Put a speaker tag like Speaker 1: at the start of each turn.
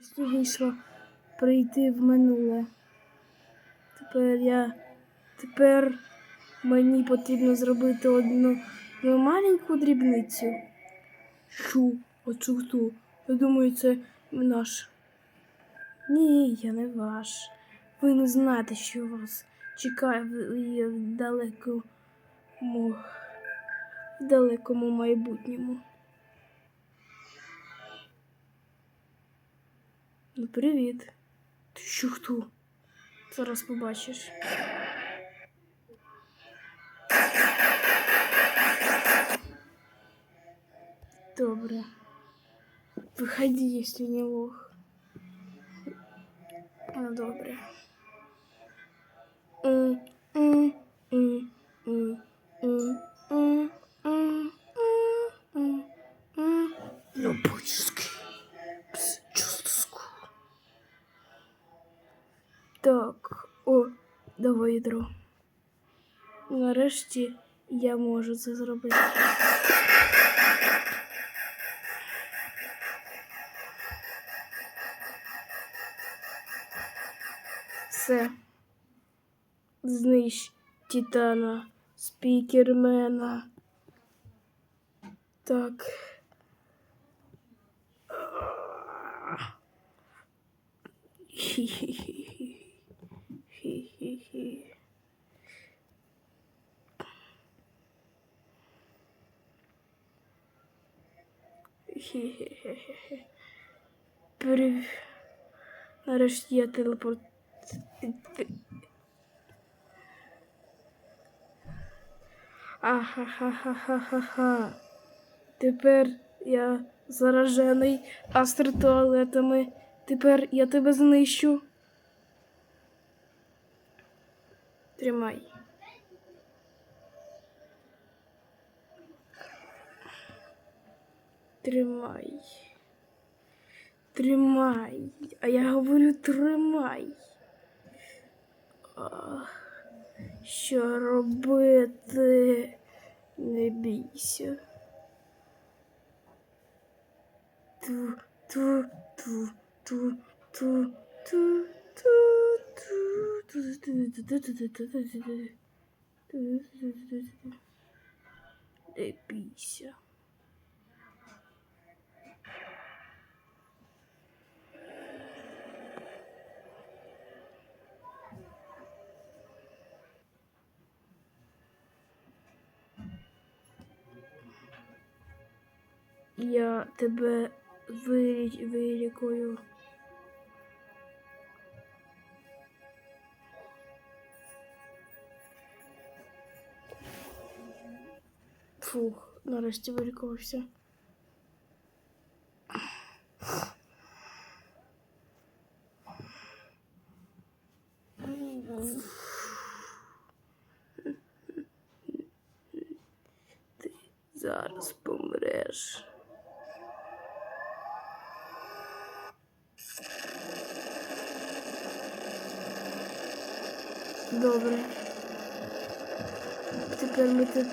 Speaker 1: Нарешті вийшло прийти в минуле. Тепер я. Тепер мені потрібно зробити одну ну, маленьку дрібницю. А це хто? Я думаю, це наш. Ні, я не ваш. Ви не знаєте, що вас чекає в далекому, в далекому майбутньому. Ну, привіт. Ти що хто? Зараз побачиш. Добре. Выходи, если не лох. Ну, добре. М, Так, о, давай ядро. Нарешті я можу це зробити. Все. Знищ Титана, спікермена. Так. Хі-хі-хі. Хі-хі-хі. Хі-хі-хі-хі. Нарешті я телепорт. Ахахахахаха. Тепер я заражений астротуалетами. Тепер я тебе знищу. Тримай. Тримай. Тримай. А я говорю тримай. А, що робити? Не бійся. Ту, ту, ту, ту, ту, ту, ту, ту, ту, ту, ту, ту, Я тебе вилі- вилікую. Фух, нарешті вилікувався. Ти зараз помреш. Добре. Тепер ми тут